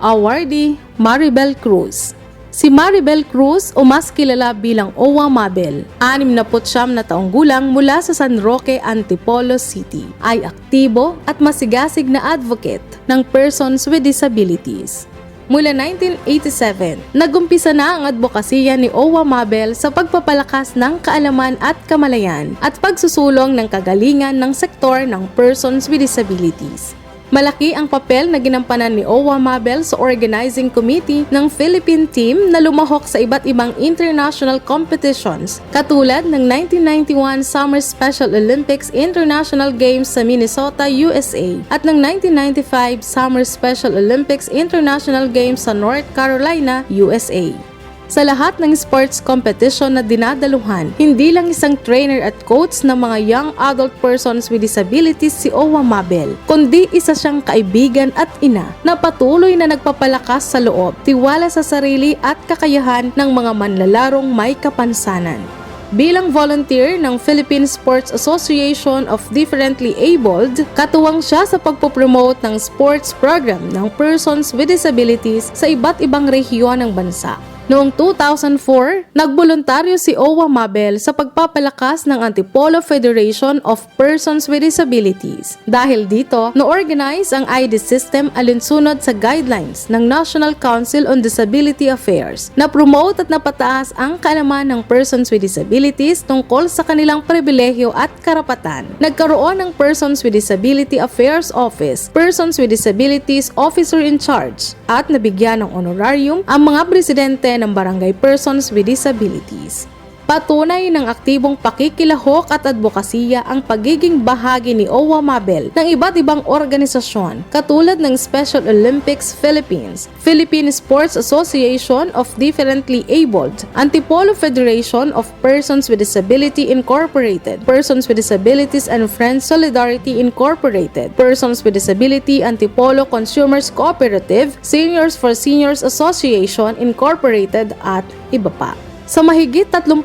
awardee Maribel Cruz. Si Maribel Cruz o mas kilala bilang Owa Mabel, 69 na taong gulang mula sa San Roque, Antipolo City, ay aktibo at masigasig na advocate ng persons with disabilities. Mula 1987, nagumpisa na ang advokasya ni Owa Mabel sa pagpapalakas ng kaalaman at kamalayan at pagsusulong ng kagalingan ng sektor ng persons with disabilities. Malaki ang papel na ginampanan ni Owa Mabel sa organizing committee ng Philippine team na lumahok sa iba't ibang international competitions katulad ng 1991 Summer Special Olympics International Games sa Minnesota, USA at ng 1995 Summer Special Olympics International Games sa North Carolina, USA. Sa lahat ng sports competition na dinadaluhan, hindi lang isang trainer at coach ng mga young adult persons with disabilities si Owa Mabel, kundi isa siyang kaibigan at ina na patuloy na nagpapalakas sa loob, tiwala sa sarili at kakayahan ng mga manlalarong may kapansanan. Bilang volunteer ng Philippine Sports Association of Differently Abled, katuwang siya sa pagpopromote ng sports program ng persons with disabilities sa iba't ibang rehiyon ng bansa. Noong 2004, nagboluntaryo si Owa Mabel sa pagpapalakas ng Antipolo Federation of Persons with Disabilities. Dahil dito, no-organize ang ID system alinsunod sa guidelines ng National Council on Disability Affairs na promote at napataas ang kaalaman ng persons with disabilities tungkol sa kanilang pribilehyo at karapatan. Nagkaroon ng Persons with Disability Affairs Office, Persons with Disabilities Officer in Charge, at nabigyan ng honorarium ang mga presidente ng barangay persons with disabilities. Patunay ng aktibong pakikilahok at advokasya ang pagiging bahagi ni Owa Mabel ng iba't ibang organisasyon katulad ng Special Olympics Philippines, Philippine Sports Association of Differently Abled, Antipolo Federation of Persons with Disability Incorporated, Persons with Disabilities and Friends Solidarity Incorporated, Persons with Disability Antipolo Consumers Cooperative, Seniors for Seniors Association Incorporated at iba pa. Sa mahigit 37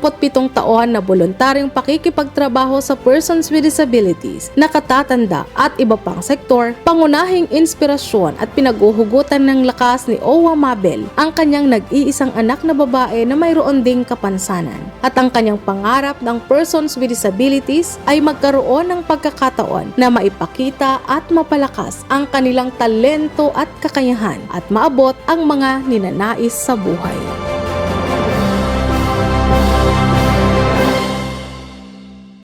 taon na voluntaryong pakikipagtrabaho sa persons with disabilities, nakatatanda at iba pang sektor, pangunahing inspirasyon at pinaguhugutan ng lakas ni Owa Mabel ang kanyang nag-iisang anak na babae na mayroon ding kapansanan. At ang kanyang pangarap ng persons with disabilities ay magkaroon ng pagkakataon na maipakita at mapalakas ang kanilang talento at kakayahan at maabot ang mga ninanais sa buhay.